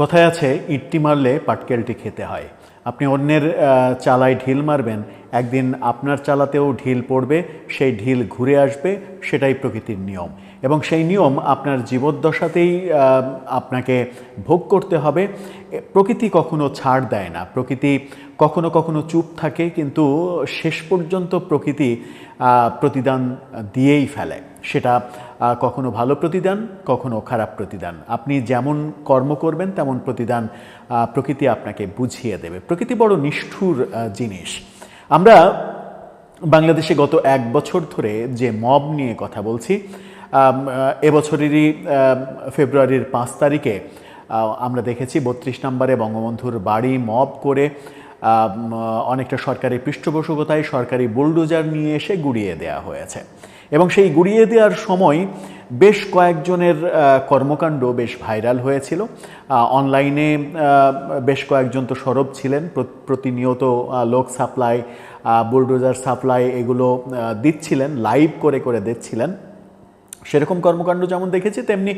কথায় আছে ইটটি মারলে পাটকেলটি খেতে হয়। আপনি অন্যের চালায় ঢিল মারবেন একদিন আপনার চালাতেও ঢিল পড়বে, সেই ঢিল ঘুরে আসবে, সেটাই প্রকৃতির নিয়ম। এবং সেই নিয়ম আপনার জীবদ্দশাতেই আপনাকে ভোগ করতে হবে। প্রকৃতি কখনো ছাড় দেয় না। প্রকৃতি কখনো কখনো চুপ থাকে, কিন্তু শেষ পর্যন্ত প্রকৃতি প্রতিদান দিয়েই ফেলে। সেটা কখনো ভালো প্রতিদান, কখনো খারাপ প্রতিদান। আপনি যেমন কর্ম করবেন, তেমন প্রতিদান প্রকৃতি আপনাকে বুঝিয়ে দেবে। প্রকৃতি বড় নিষ্ঠুর জিনিস। আমরা বাংলাদেশে গত এক বছর ধরে যে মব নিয়ে কথা বলছি এবছরেরই ফেব্রুয়ারির পাঁচ তারিখে আমরা দেখেছি বত্রিশ নম্বরে বঙ্গবন্ধুর বাড়ি মব করে অনেকটা সরকারি পৃষ্ঠপোষকতায় সরকারি বুলডোজার নিয়ে এসে গুড়িয়ে দেওয়া হয়েছে। এবং সেই গুড়িয়ে দেওয়ার সময় বেশ কয়েকজনের কর্মকাণ্ড বেশ ভাইরাল হয়েছিল। অনলাইনে বেশ কয়েকজন তো সরব ছিলেন প্রতিনিয়ত লোক সাপ্লাই বুলডোজার সাপ্লাই এগুলো দিচ্ছিলেন, লাইভ করে করে দিচ্ছিলেন। সেরকম কর্মকাণ্ড যেমন দেখেছি, তেমনি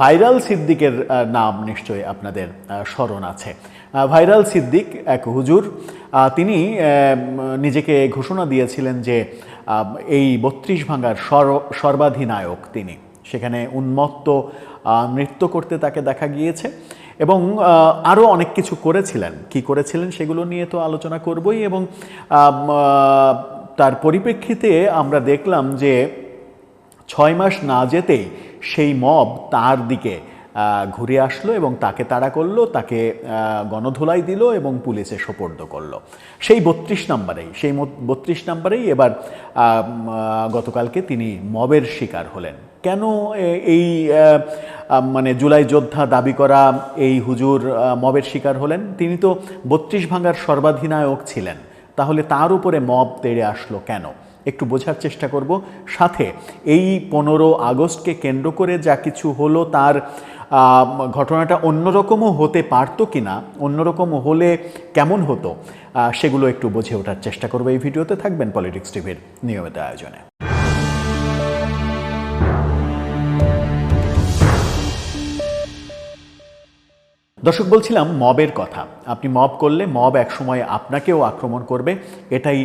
ভাইরাল সিদ্দিকের নাম নিশ্চয়ই আপনাদের স্মরণ আছে। ভাইরাল সিদ্দিক এক হুজুর তিনি নিজেকে ঘোষণা দিয়েছিলেন যে এই বত্রিশ ভাঙার সর- সর্বাধিনায়ক তিনি। সেখানে উন্মত্ত নৃত্য করতে তাকে দেখা গিয়েছে এবং আরও অনেক কিছু করেছিলেন। কি করেছিলেন সেগুলো নিয়ে তো আলোচনা করবই এবং তার পরিপ্রেক্ষিতে আমরা দেখলাম যে, ছয় মাস না যেতেই সেই মব তার দিকে ঘুরে আসলো এবং তাকে তাড়া করল, তাকে গণধোলাই দিল এবং পুলিশে সোপর্দ করল। সেই বত্রিশ নম্বরেই, সেই বত্রিশ নম্বরেই এবার গতকালকে তিনি মবের শিকার হলেন। কেন এই মানে জুলাই যোদ্ধা দাবি করা এই হুজুর মবের শিকার হলেন? তিনি তো বত্রিশ ভাঙার সর্বাধিনায়ক ছিলেন। তাহলে তার উপরে মব তেড়ে আসলো কেন? একটু বোঝার চেষ্টা করব। সাথে এই পনেরো আগস্টকে কেন্দ্র করে যা কিছু হলো, তার ঘটনাটা অন্যরকমও হতে পারতো কি না অন্যরকম হলে কেমন হতো সেগুলো একটু বুঝে ওঠার চেষ্টা করব এই ভিডিওতে। থাকবেন পলিটিক্স টিভির নিয়মিত আয়োজনে। দর্শক, বলছিলাম মবের কথা। আপনি মব করলে মব একসময় আপনাকেও আক্রমণ করবে, এটাই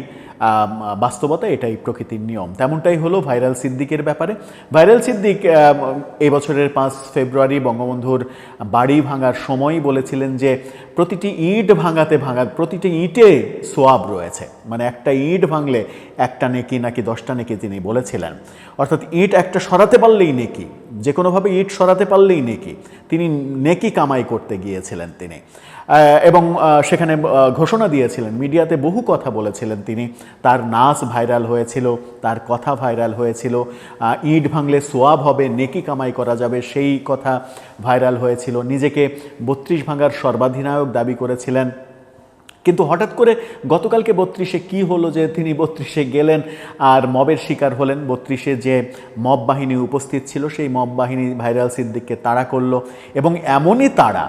বাস্তবতা এটাই প্রকৃতির নিয়ম। তেমনটাই হলো ভাইরাল সিদ্দিকের ব্যাপারে। ভাইরাল সিদ্দিক এবছরের পাঁচ ফেব্রুয়ারি বঙ্গবন্ধুর বাড়ি ভাঙার সময় বলেছিলেন যে, প্রতিটি ইট ভাঙাতে ভাঙা, প্রতিটি ইটে সোয়াব রয়েছে। মানে একটা ইট ভাঙলে একটা নেকি নাকি দশটা নেকি তিনি বলেছিলেন। অর্থাৎ ইট একটা সরাতে পারলেই নেকি যে কোনোভাবে ইট সরাতে পারলেই নেকি। তিনি নেকি কামাই করতে গিয়েছিলেন তিনি। এবং সেখানে ঘোষণা দিয়েছিলেন। মিডিয়াতে বহু কথা বলেছিলেন তিনি। তার নাচ ভাইরাল হয়েছিল, তার কথা ভাইরাল হয়েছিল। ইট ভাঙলে সোয়াব হবে, নেকি কামাই করা যাবে, সেই কথা ভাইরাল হয়েছিল। নিজেকে বত্রিশ ভাঙার সর্বাধিনায়ক দাবি করেছিলেন। কিন্তু হঠাৎ করে গতকালকে বত্রিশে কি হলো যে তিনি বত্রিশে গেলেন আর মবের শিকার হলেন? বত্রিশে যে মব বাহিনী উপস্থিত ছিল, সেই মব বাহিনী ভাইরাল সিদ্দিককে তাড়া করল এবং এমনই তাড়া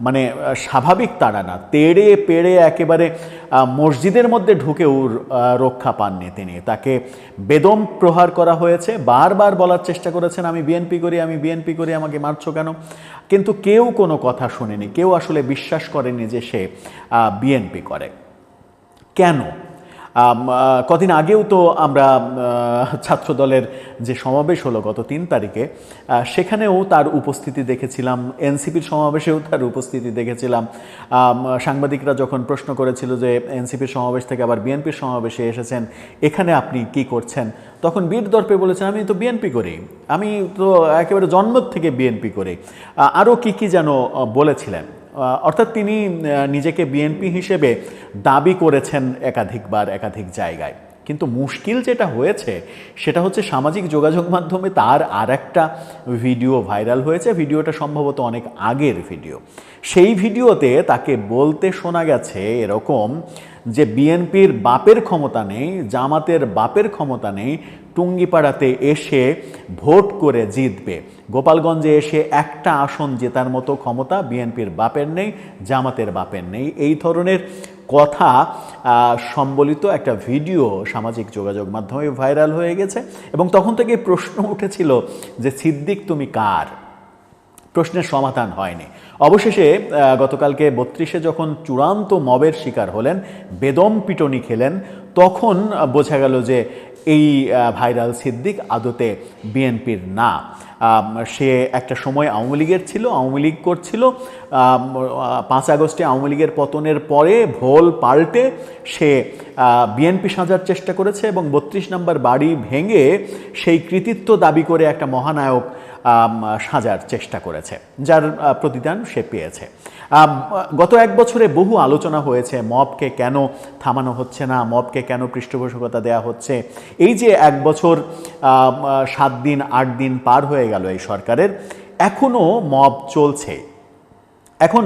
মানে স্বাভাবিক তারা না। তেড়ে পেড়ে একেবারে মসজিদের মধ্যে ঢুকেও রক্ষা পাননি তিনি। তাকে বেদম প্রহার করা হয়েছে। বারবার বলার চেষ্টা করেছেন, আমি বিএনপি করি, আমি বিএনপি করি, আমাকে মারছো কেন? কিন্তু কেউ কোনো কথা শুনেনি। কেউ আসলে বিশ্বাস করেনি যে সে বিএনপি করে। কেন? কদিন আগেও তো আমরা আহ, ছাত্রদলের যে সমাবেশ হলো গত তিন তারিখে সেখানেও তার উপস্থিতি দেখেছিলাম এনসিপির সমাবেশেও তার উপস্থিতি দেখেছিলাম। সাংবাদিকরা যখন প্রশ্ন করেছিল যে এনসিপির সমাবেশ থেকে আবার বিএনপির সমাবেশে এসেছেন এখানে আপনি কি করছেন? তখন বীর দর্পে বলেছেন আমি তো বিএনপি করি। আমি তো একেবারে জন্ম থেকে বিএনপি করি। আরও কি কি যেন বলেছিলেন। অর্থাৎ তিনি নিজেকে বিএনপি হিসেবে দাবি করেছেন একাধিকবার একাধিক জায়গায়। কিন্তু মুশকিল যেটা হয়েছে, সেটা হচ্ছে সামাজিক যোগাযোগ মাধ্যমে তার আর একটা ভিডিও ভাইরাল হয়েছে। ভিডিওটা সম্ভবত অনেক আগের ভিডিও। সেই ভিডিওতে তাকে বলতে শোনা গেছে এরকম যে বিএনপির বাপের ক্ষমতা নেই, জামাতের বাপের ক্ষমতা নেই, টুঙ্গিপাড়াতে এসে ভোট করে জিতবে। গোপালগঞ্জে এসে একটা আসন জেতার মতো ক্ষমতা বিএনপির বাপের নেই, জামাতের বাপের নেই। এই ধরনের কথা সম্বলিত একটা ভিডিও সামাজিক যোগাযোগ মাধ্যমে ভাইরাল হয়ে গেছে এবং তখন থেকে প্রশ্ন উঠেছিল যে, সিদ্দিক, তুমি কার? প্রশ্নের সমাধান হয়নি। অবশেষে গতকালকে বত্রিশে যখন চূড়ান্ত মবের শিকার হলেন, বেদম পিটনি খেলেন, তখন বোঝা গেল যে এই ভাইরাল সিদ্দিক আদতে বিএনপির না। সে একটা সময় আওয়ামী লীগের ছিল, আওয়ামী লীগ করছিল। পাঁচ আগস্টে আওয়ামী লীগের পতনের পরে ভোল পাল্টে সে বিএনপি সাজার চেষ্টা করেছে এবং বত্রিশ নম্বর বাড়ি ভেঙে সেই কৃতিত্ব দাবি করে একটা মহানায়ক সাজার চেষ্টা করেছে, যার প্রতিদান সে পেয়েছে। গত এক বছরে বহু আলোচনা হয়েছে মবকে কেন থামানো হচ্ছে না, মবকে কেন পৃষ্ঠপোষকতা দেওয়া হচ্ছে। এই যে এক বছর সাত দিন, আট দিন পার হয়ে গেল এই সরকারের এখনও মব চলছে। এখন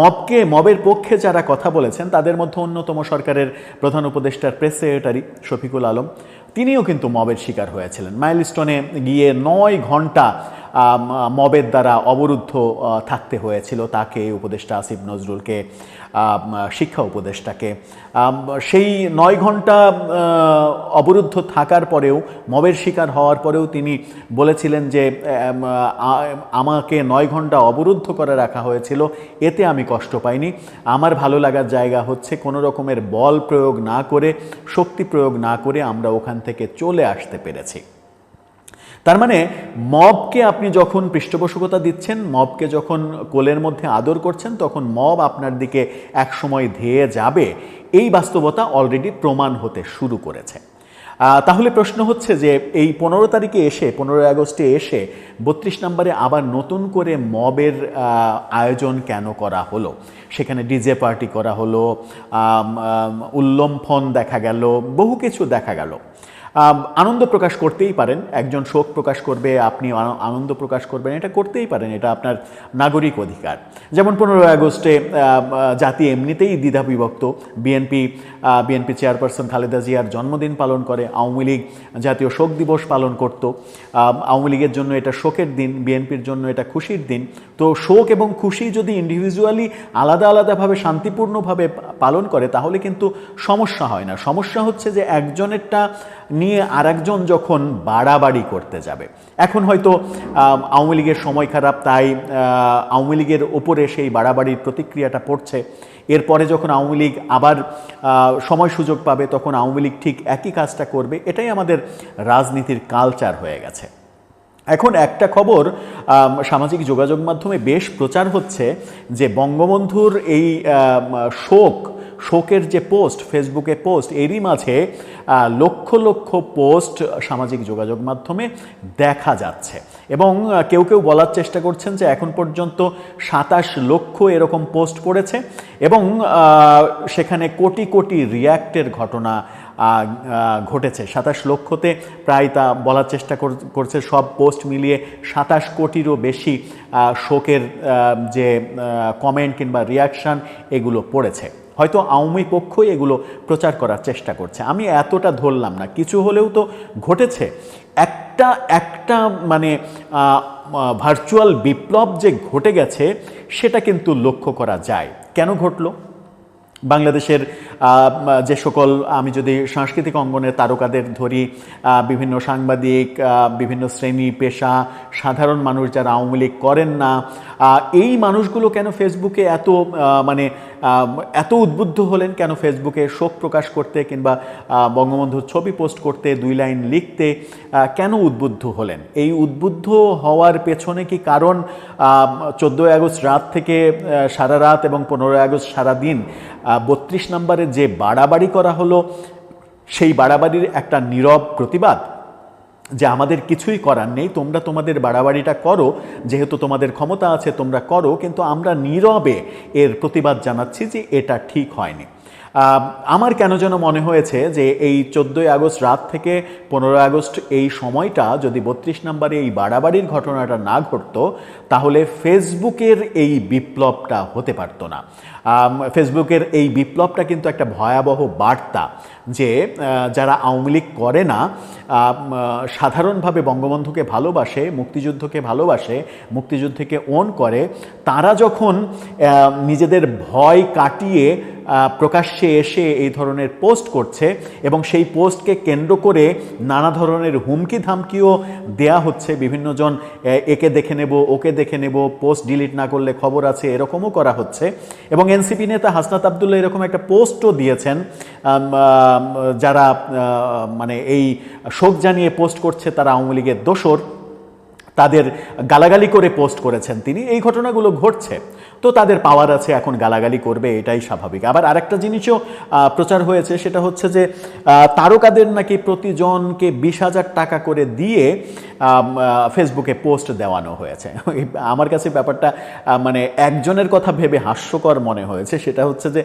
মবকে, মবের পক্ষে যারা কথা বলেছেন, তাদের মধ্যে অন্যতম সরকারের প্রধান উপদেষ্টার প্রেস সেক্রেটারি শফিকুল আলম, তিনিও কিন্তু মবের শিকার হয়েছিলেন। মাইলস্টোনে গিয়ে নয় ঘণ্টা মবের দ্বারা অবরুদ্ধ থাকতে হয়েছিল তাকে উপদেষ্টা আসিফ নজরুলকে শিক্ষা উপদেষ্টাকে। সেই নয় ঘণ্টা অবরুদ্ধ থাকার পরেও, মবের শিকার হওয়ার পরেও তিনি বলেছিলেন যে আমাকে নয় ঘণ্টা অবরুদ্ধ করে রাখা হয়েছিল, এতে আমি কষ্ট পাইনি। আমার ভালো লাগার জায়গা হচ্ছে কোনো রকমের বল প্রয়োগ না করে, শক্তি প্রয়োগ না করে আমরা ওখান থেকে চলে আসতে পেরেছি। তার মানে মবকে আপনি যখন পৃষ্ঠপোষকতা দিচ্ছেন, মবকে যখন কোলের মধ্যে আদর করছেন, তখন মব আপনার দিকে একসময় ধেয়ে যাবে। এই বাস্তবতা অলরেডি প্রমাণ হতে শুরু করেছে। তাহলে প্রশ্ন হচ্ছে যে, এই পনেরো তারিখে এসে, পনেরোই আগস্টে এসে বত্রিশ নম্বরে আবার নতুন করে মবের আয়োজন কেন করা হলো? সেখানে ডিজে পার্টি করা হলো উল্লম্ফন দেখা গেল, বহু কিছু দেখা গেল। আনন্দ প্রকাশ করতেই পারেন। একজন শোক প্রকাশ করবে, আপনি আনন্দ প্রকাশ করবেন, এটা করতেই পারেন, এটা আপনার নাগরিক অধিকার। যেমন পনেরোই আগস্টে জাতি এমনিতেই দ্বিধা বিভক্ত বিএনপি বিএনপি চেয়ারপারসন খালেদা জিয়ার জন্মদিন পালন করে, আওয়ামী লীগ জাতীয় শোক দিবস পালন করত। আওয়ামী লীগের জন্য এটা শোকের দিন বিএনপির জন্য এটা খুশির দিন। তো শোক এবং খুশি যদি ইন্ডিভিজুয়ালি আলাদা আলাদাভাবে শান্তিপূর্ণভাবে পালন করে, তাহলে কিন্তু সমস্যা হয় না। সমস্যা হচ্ছে যে একজনেরটা নিয়ে আরেকজন যখন বাড়াবাড়ি করতে যাবে। এখন হয়তো আওয়ামী লীগের সময় খারাপ, তাই আওয়ামী লীগের ওপরে সেই বাড়াবাড়ির প্রতিক্রিয়াটা পড়ছে। এরপরে যখন আওয়ামী লীগ আবার সময় সুযোগ পাবে, তখন আওয়ামী লীগ ঠিক একই কাজটা করবে। এটাই আমাদের রাজনীতির কালচার হয়ে গেছে। এখন একটা খবর সামাজিক যোগাযোগ মাধ্যমে বেশ প্রচার হচ্ছে যে বঙ্গবন্ধুর এই শোক শোকের যে পোস্ট, ফেসবুকে পোস্ট, এরই মাঝে লক্ষ লক্ষ পোস্ট সামাজিক যোগাযোগ মাধ্যমে দেখা যাচ্ছে। এবং কেউ কেউ বলার চেষ্টা করছেন যে এখন পর্যন্ত সাতাশ লক্ষ এরকম পোস্ট পড়েছে এবং সেখানে কোটি কোটি রিয়্যাক্টের ঘটনা ঘটেছে। সাতাশ লক্ষতে প্রায় তা বলার চেষ্টা কর- করছে সব পোস্ট মিলিয়ে সাতাশ কোটিরও বেশি শোকের যে কমেন্ট কিংবা রিয়াকশান এগুলো পড়েছে। হয়তো আওয়ামী পক্ষই এগুলো প্রচার করার চেষ্টা করছে। আমি এতটা ধরলাম না। কিছু হলেও তো ঘটেছে। একটা একটা মানে ভার্চুয়াল বিপ্লব যে ঘটে গেছে, সেটা কিন্তু লক্ষ্য করা যায়। কেন ঘটলো? বাংলাদেশের যে সকল, আমি যদি সাংস্কৃতিক অঙ্গনের তারকাদের ধরি বিভিন্ন সাংবাদিক বিভিন্ন শ্রেণি, পেশা, সাধারণ মানুষ যারা আওয়ামী লীগ করেন না এই মানুষগুলো কেন ফেসবুকে এত মানে এত উদ্বুদ্ধ হলেন কেন ফেসবুকে শোক প্রকাশ করতে কিংবা বঙ্গবন্ধুর ছবি পোস্ট করতে, দুই লাইন লিখতে কেন উদ্বুদ্ধ হলেন? এই উদ্বুদ্ধ হওয়ার পেছনে কি কারণ? চোদ্দোই আগস্ট রাত থেকে সারা রাত এবং পনেরোই আগস্ট সারা দিন বত্রিশ নম্বরে যে বাড়াবাড়ি করা হলো, সেই বাড়াবাড়ির একটা নীরব প্রতিবাদ। যে আমাদের কিছুই করার নেই, তোমরা তোমাদের বাড়াবাড়িটা করো, যেহেতু তোমাদের ক্ষমতা আছে, তোমরা করো, কিন্তু আমরা নীরবে এর প্রতিবাদ জানাচ্ছি যে এটা ঠিক হয়নি। আমার কেন যেন মনে হয়েছে যে এই চোদ্দোই আগস্ট রাত থেকে পনেরোই আগস্ট এই সময়টা যদি বত্রিশ নম্বরে এই বাড়াবাড়ির ঘটনাটা না ঘটতো, তাহলে ফেসবুকের এই বিপ্লবটা হতে পারতো না। ফেসবুকের এই বিপ্লবটা কিন্তু একটা ভয়াবহ বার্তা যে যারা আওয়ামী লীগ করে না সাধারণভাবে বঙ্গবন্ধুকে ভালোবাসে, মুক্তিযুদ্ধকে ভালোবাসে, মুক্তিযুদ্ধকে ওন করে, তারা যখন নিজেদের ভয় কাটিয়ে প্রকাশ্যে এসে এই ধরনের পোস্ট করছে এবং সেই পোস্টকে কেন্দ্র করে নানা ধরনের হুমকি ধামকিও দেয়া হচ্ছে বিভিন্নজন। একে দেখে নেব, ওকে দেখে নেব, পোস্ট ডিলিট না করলে খবর আছে, এরকমও করা হচ্ছে। এবং এনসিপি নেতা হাসনাত আবদুল্লাহ এরকম একটা পোস্টও দিয়েছেন যারা মানে এই শোক জানিয়ে পোস্ট করছে, তারা আওয়ামী লীগের দোসর তাদের গালাগালি করে পোস্ট করেছেন তিনি, এই ঘটনাগুলো ঘটছে। তো তাদের পাওয়ার আছে, এখন গালাগালি করবে, এটাই স্বাভাবিক। আবার আরেকটা জিনিসও প্রচার হয়েছে, সেটা হচ্ছে যে তারকাদের নাকি প্রতিজনকে বিশ হাজার টাকা করে দিয়ে ফেসবুকে পোস্ট দেওয়ানো হয়েছে। আমার কাছে ব্যাপারটা মানে একজনের কথা ভেবে হাস্যকর মনে হয়েছে। সেটা হচ্ছে যে,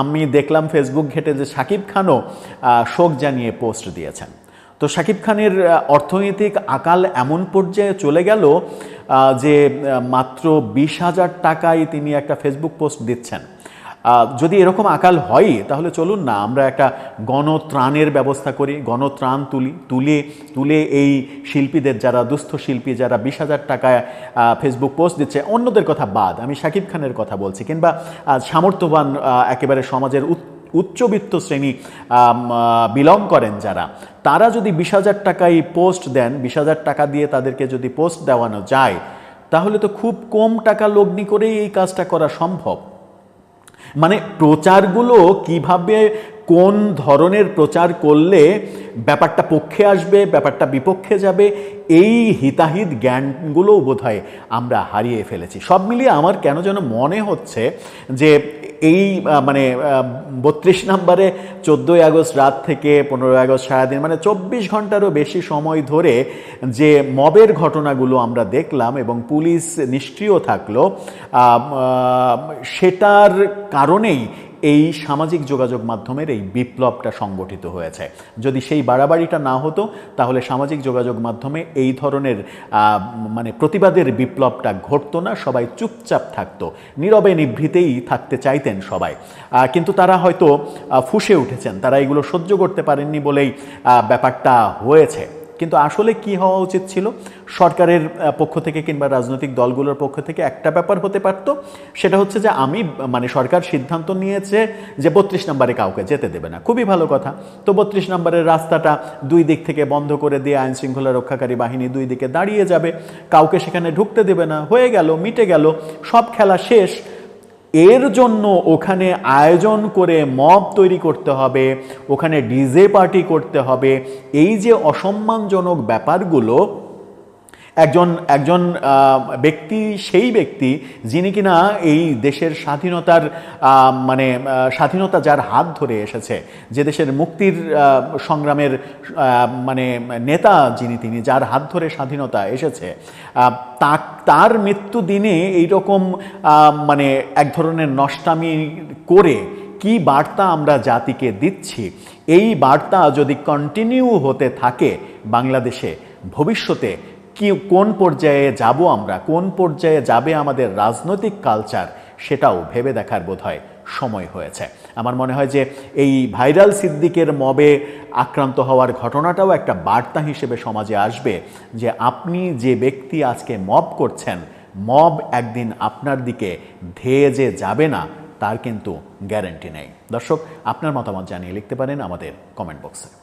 আমি দেখলাম ফেসবুক ঘেটে যে সাকিব খানও শোক জানিয়ে পোস্ট দিয়েছেন। তো শাকিব খানের অর্থনৈতিক আকাল এমন পর্যায়ে চলে গেল যে মাত্র বিশ হাজার টাকায় তিনি একটা ফেসবুক পোস্ট দিচ্ছেন। যদি এরকম আকাল হয়, তাহলে চলুন না, আমরা একটা গণত্রাণের ব্যবস্থা করি, গণত্রাণ তুলি, তুলে তুলে এই শিল্পীদের, যারা দুস্থ শিল্পী, যারা বিশ হাজার টাকায় ফেসবুক পোস্ট দিচ্ছে, অন্যদের কথা বাদ, আমি শাকিব খানের কথা বলছি, কিংবা সামর্থ্যবান একেবারে সমাজের উৎ উচ্চবিত্ত শ্রেণি বিলং করেন যারা, তারা যদি বিশ হাজার টাকায় পোস্ট দেন, বিশ হাজার টাকা দিয়ে তাদেরকে যদি পোস্ট দেওয়ানো যায়, তাহলে তো খুব কম টাকা লগ্নি করেই এই কাজটা করা সম্ভব। মানে প্রচারগুলো কীভাবে, কোন ধরনের প্রচার করলে ব্যাপারটা পক্ষে আসবে, ব্যাপারটা বিপক্ষে যাবে, এই হিতাহিত জ্ঞানগুলোও বোধহয় আমরা হারিয়ে ফেলেছি। সব মিলিয়ে আমার কেন যেন মনে হচ্ছে যে এই মানে বত্রিশ নম্বরে চোদ্দোই আগস্ট রাত থেকে পনেরোই আগস্ট সারাদিন মানে চব্বিশ ঘন্টারও বেশি সময় ধরে যে মবের ঘটনাগুলো আমরা দেখলাম এবং পুলিশ নিষ্ক্রিয় থাকল সেটার কারণেই এই সামাজিক যোগাযোগ মাধ্যমের এই বিপ্লবটা সংগঠিত হয়েছে। যদি সেই বাড়াবাড়িটা না হতো, তাহলে সামাজিক যোগাযোগ মাধ্যমে এই ধরনের মানে প্রতিবাদের বিপ্লবটা ঘটতো না, সবাই চুপচাপ থাকতো। নীরবে নিভৃতেই থাকতে চাইতেন সবাই। কিন্তু তারা হয়তো ফুঁসে উঠেছেন। তারা এগুলো সহ্য করতে পারেননি বলেই ব্যাপারটা হয়েছে। কিন্তু আসলে কি হওয়া উচিত ছিল? সরকারের পক্ষ থেকে কিংবা রাজনৈতিক দলগুলোর পক্ষ থেকে একটা ব্যাপার হতে পারত। সেটা হচ্ছে যে আমি মানে সরকার সিদ্ধান্ত নিয়েছে যে বত্রিশ নম্বরে কাউকে যেতে দেবে না। খুবই ভালো কথা। তো বত্রিশ নম্বরের রাস্তাটা দুই দিক থেকে বন্ধ করে দিয়ে আইন শৃঙ্খলা রক্ষাকারী বাহিনী দুই দিকে দাঁড়িয়ে যাবে। কাউকে সেখানে ঢুকতে দেবে না। হয়ে গেল, মিটে গেল, সব খেলা শেষ। এর জন্য ওখানে আয়োজন করে মব তৈরি করতে হবে, ওখানে ডিজে পার্টি করতে হবে। এই যে অসম্মানজনক ব্যাপারগুলো একজন একজন ব্যক্তি, সেই ব্যক্তি যিনি কিনা এই দেশের স্বাধীনতার মানে স্বাধীনতা যার হাত ধরে এসেছে, যে দেশের মুক্তির সংগ্রামের মানে নেতা যিনি তিনি, যার হাত ধরে স্বাধীনতা এসেছে তা- তার মৃত্যু দিনে এইরকম মানে এক ধরনের নষ্টামি করে কি বার্তা আমরা জাতিকে দিচ্ছি, এই বার্তা যদি কন্টিনিউ হতে থাকে বাংলাদেশে, ভবিষ্যতে কি, কোন পর্যায়ে যাব আমরা? কোন পর্যায়ে যাবে আমাদের রাজনৈতিক কালচার? সেটাও ভেবে দেখার বোধ হয় সময় হয়েছে। আমার মনে হয় যে এই ভাইরাল সিদ্দিকের মবে আক্রান্ত হওয়ার ঘটনাটাও একটা বার্তা হিসেবে সমাজে আসবে যে আপনি যে ব্যক্তি আজকে মব করছেন, মব একদিন আপনার দিকে ধেয়ে যে যাবে না, তার কিন্তু গ্যারেন্টি নেই। দর্শক, আপনার মতামত জানিয়ে লিখতে পারেন আমাদের কমেন্ট বক্সে।